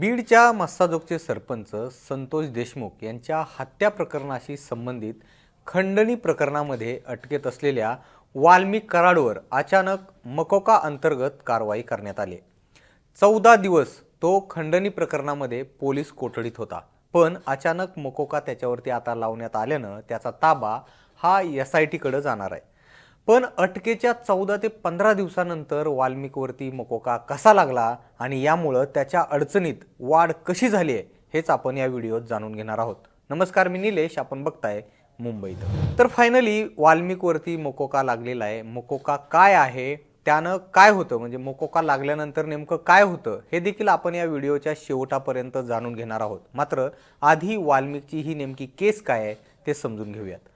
बीडच्या मस्साजोगचे सरपंच संतोष देशमुख यांच्या हत्या प्रकरणाशी संबंधित खंडणी प्रकरणामध्ये अटकेत असलेल्या वाल्मिक कराडवर अचानक मकोका अंतर्गत कारवाई करण्यात आली. चौदा दिवस तो खंडणी प्रकरणामध्ये पोलीस कोठडीत होता. पण अचानक मकोका त्याच्यावरती आता लावण्यात आल्यानं त्याचा ताबा हा एस आय टीकडे जाणार आहे. पण अटकेच्या चौदा ते पंधरा दिवसानंतर वाल्मिकवरती मकोका कसा लागला आणि यामुळं त्याच्या अडचणीत वाढ कशी झाली आहे हेच आपण या व्हिडिओत जाणून घेणार आहोत. नमस्कार मी निलेश आपण बघताय मुंबईत तर फायनली वाल्मिकवरती मकोका लागलेला आहे. मकोका काय आहे? त्यानं काय होतं? म्हणजे मोकोका लागल्यानंतर नेमकं काय होतं? हे देखील आपण या व्हिडिओच्या शेवटापर्यंत जाणून घेणार आहोत. मात्र आधी वाल्मिकची ही नेमकी केस काय आहे ते समजून घेऊयात.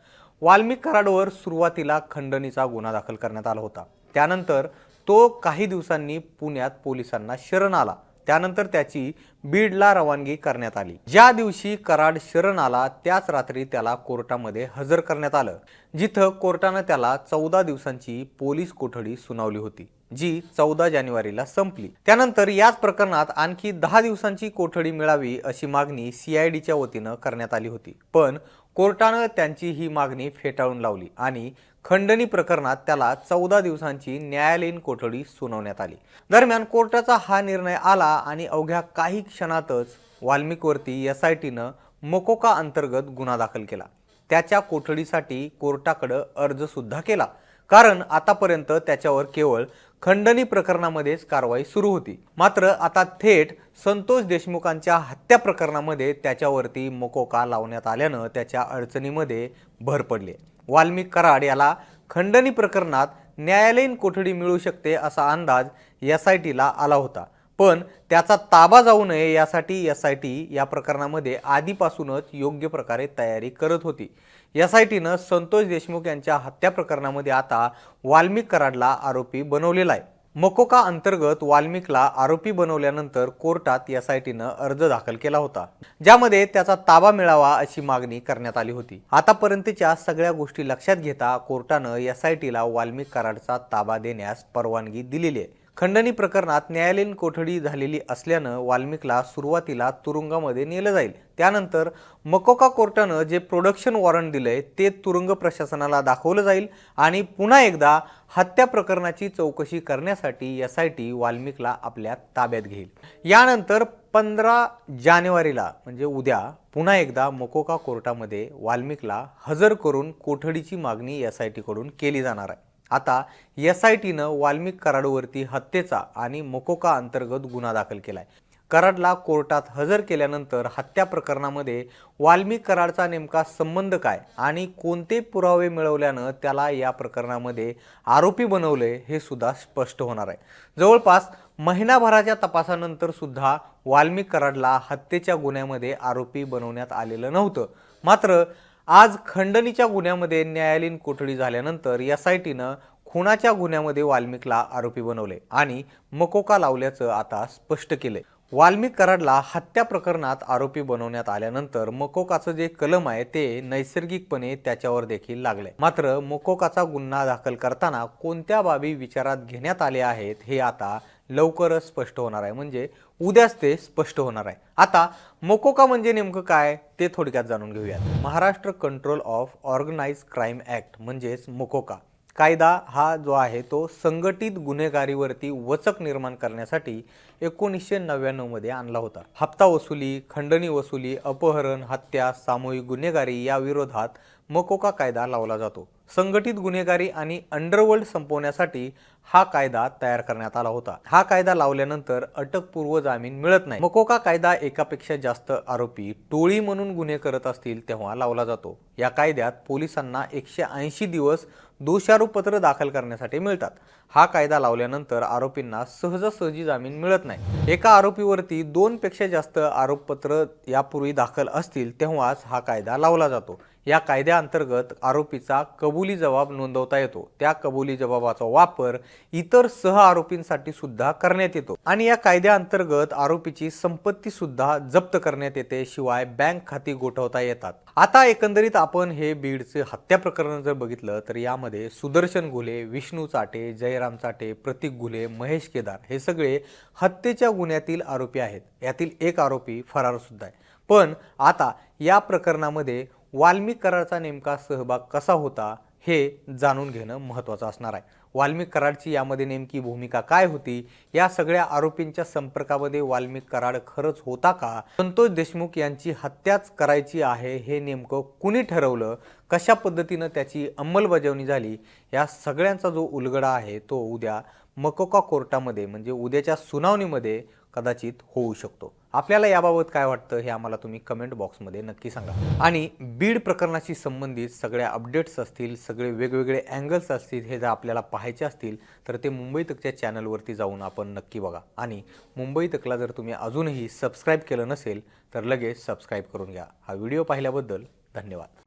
वाल्मिक कराडवर सुरुवातीला खंडणीचा गुन्हा दाखल करण्यात आला होता. त्यानंतर तो काही दिवसांनी पुण्यात पोलिसांना शरण आला. त्यानंतर त्याची बीडला रवानगी करण्यात आली. ज्या दिवशी कराड शरण आला त्याच रात्री त्याला कोर्टामध्ये हजर करण्यात आलं जिथं कोर्टानं त्याला चौदा दिवसांची पोलीस कोठडी सुनावली होती. जी चौदा जानेवारीला संपली. त्यानंतर याच प्रकरणात आणखी दहा दिवसांची कोठडी मिळावी अशी मागणी सीआयडीच्या वतीनं करण्यात आली होती. पण कोर्टानं त्यांची ही मागणी फेटाळून लावली आणि खंडणी प्रकरणात त्याला चौदा दिवसांची न्यायालयीन कोठडी सुनावण्यात आली. दरम्यान कोर्टाचा हा निर्णय आला आणि अवघ्या काही क्षणातच वाल्मिकवरती एस आय टीनं मकोका अंतर्गत गुन्हा दाखल केला. त्याच्या कोठडीसाठी कोर्टाकडं अर्जसुद्धा केला. कारण आतापर्यंत त्याच्यावर केवळ खंडणी प्रकरणामध्येच कारवाई सुरू होती. मात्र आता थेट संतोष देशमुखांच्या हत्या प्रकरणामध्ये त्याच्यावरती मकोका लावण्यात आल्यानं त्याच्या अडचणीमध्ये भर पडली. वाल्मिक कराड याला खंडणी प्रकरणात न्यायालयीन कोठडी मिळू शकते असा अंदाज एस आय टीला आला होता. पण त्याचा ताबा जाऊ नये यासाठी एस आय टी या प्रकरणामध्ये आधीपासूनच योग्य प्रकारे तयारी करत होती. एस आय टीनं संतोष देशमुख यांच्या हत्या प्रकरणामध्ये आता वाल्मिक कराडला आरोपी बनवलेला आहे. मकोका अंतर्गत वाल्मिकला आरोपी बनवल्यानंतर कोर्टात एस आय टीनं अर्ज दाखल केला होता. ज्यामध्ये त्याचा ताबा मिळावा अशी मागणी करण्यात आली होती. आतापर्यंतच्या सगळ्या गोष्टी लक्षात घेता कोर्टानं एस आय टीला वाल्मिक कराडचा ताबा देण्यास परवानगी दिलेली आहे. खंडणी प्रकरणात न्यायालयीन कोठडी झालेली असल्यानं वाल्मिकला सुरुवातीला तुरुंगामध्ये नेलं जाईल. त्यानंतर मकोका कोर्टानं जे प्रोडक्शन वॉरंट दिलंय ते तुरुंग प्रशासनाला दाखवलं जाईल आणि पुन्हा एकदा हत्या प्रकरणाची चौकशी करण्यासाठी एस आय टी वाल्मिकला आपल्या ताब्यात घेईल. यानंतर पंधरा जानेवारीला म्हणजे उद्या पुन्हा एकदा मकोका कोर्टामध्ये वाल्मिकला हजर करून कोठडीची मागणी एस आय टीकडून केली जाणार आहे. आता एस आय टीनं वाल्मिक कराडवरती हत्येचा आणि मकोका अंतर्गत गुन्हा दाखल केला आहे कराडला कोर्टात हजर केल्यानंतर हत्या प्रकरणामध्ये वाल्मिक कराडचा नेमका संबंध काय आणि कोणते पुरावे मिळवल्यानं त्याला या प्रकरणामध्ये आरोपी बनवले हे सुद्धा स्पष्ट होणार आहे. जवळपास महिनाभराच्या तपासानंतर सुद्धा वाल्मिक कराडला हत्येच्या गुन्ह्यामध्ये आरोपी बनवण्यात आलेलं नव्हतं. मात्र आज खंडणीच्या गुन्ह्यामध्ये न्यायालयीन कोठडी झाल्यानंतर एस आय टीनं खुनाच्या गुन्ह्यामध्ये वाल्मिकला आरोपी बनवले आणि मकोका लावल्याचं आता स्पष्ट केले वाल्मिक कराडला हत्या प्रकरणात आरोपी बनवण्यात आल्यानंतर मकोकाचं जे कलम आहे ते नैसर्गिकपणे त्याच्यावर देखील लागले मात्र मकोकाचा गुन्हा दाखल करताना कोणत्या बाबी विचारात घेण्यात आल्या आहेत हे आता लवकरच स्पष्ट होणार आहे. म्हणजे उद्याच ते स्पष्ट होणार आहे. आता मोकोका म्हणजे नेमकं काय ते थोडक्यात जाणून घेऊयात. Maharashtra control of organise crime act म्हणजेच मोकोका. कायदा हा जो आहे तो संघटित गुन्हेगारीवरती वचक निर्माण करण्यासाठी एकोणीसशे नव्याण्णवमध्ये आणला होता. हप्ता वसुली खंडणी वसुली अपहरण हत्या सामूहिक गुन्हेगारी या विरोधात मकोका कायदा लावला जातो. संघटित गुन्हेगारी आणि अंडरवर्ल्ड संपवण्यासाठी हा कायदा तयार करण्यात आला होता. हा कायदा लावल्यानंतर अटकपूर्व जामीन मिळत नाही. मकोका कायदा एकापेक्षा जास्त आरोपी टोळी म्हणून गुन्हे करत असतील तेव्हा लावला जातो. या कायद्यात पोलिसांना एकशे ऐंशी दिवस दोषारोपपत्र दाखल करण्यासाठी मिळतात. हा कायदा लावल्यानंतर आरोपींना सहजासहजी जामीन मिळत नाही. एका आरोपीवरती दोनपेक्षा जास्त आरोपपत्र यापूर्वी दाखल असतील तेव्हाच हा कायदा लावला जातो. या कायद्याअंतर्गत आरोपीचा कबुली जबाब नोंदवता येतो. त्या कबुली जबाबाचा वापर इतर सह आरोपींसाठी सुद्धा करण्यात येतो. आणि या कायद्याअंतर्गत आरोपीची संपत्ती सुद्धा जप्त करण्यात येते शिवाय बँक खाती गोठवता येतात. आता एकंदरीत आपण हे बीडचे हत्या प्रकरण जर बघितलं तर यामध्ये सुदर्शन घुले विष्णू चाटे जयराम चाटे प्रतीक घुले महेश केदार हे सगळे हत्येच्या गुन्ह्यातील आरोपी आहेत. यातील एक आरोपी फरार सुद्धा आहे. पण आता या प्रकरणामध्ये वाल्मिक कराडचा नेमका सहभाग कसा होता हे जाणून घेणं महत्त्वाचं असणार आहे. वाल्मिक कराडची यामध्ये नेमकी भूमिका काय होती? या सगळ्या आरोपींच्या संपर्कामध्ये वाल्मिक कराड खरंच होता का? संतोष देशमुख यांची हत्याच करायची आहे हे नेमकं कुणी ठरवलं? कशा पद्धतीनं त्याची अंमलबजावणी झाली? या सगळ्यांचा जो उलगडा आहे तो उद्या मकोका कोर्टामध्ये म्हणजे उद्याच्या सुनावणीमध्ये कदाचित होऊ शकतो. आपल्याला याबाबत काय वाटतं हे आम्हाला तुम्ही कमेंट बॉक्समध्ये नक्की सांगा. आणि बीड प्रकरणाशी संबंधित सगळ्या अपडेट्स असतील सगळे वेगवेगळे अँगल्स असतील हे जर आपल्याला पाहायचे असतील तर ते मुंबई तकच्या चॅनलवरती जाऊन आपण नक्की बघा. आणि मुंबई तकला जर तुम्ही अजूनही सबस्क्राईब केलं नसेल तर लगेच सबस्क्राईब करून घ्या. हा व्हिडिओ पाहिल्याबद्दल धन्यवाद.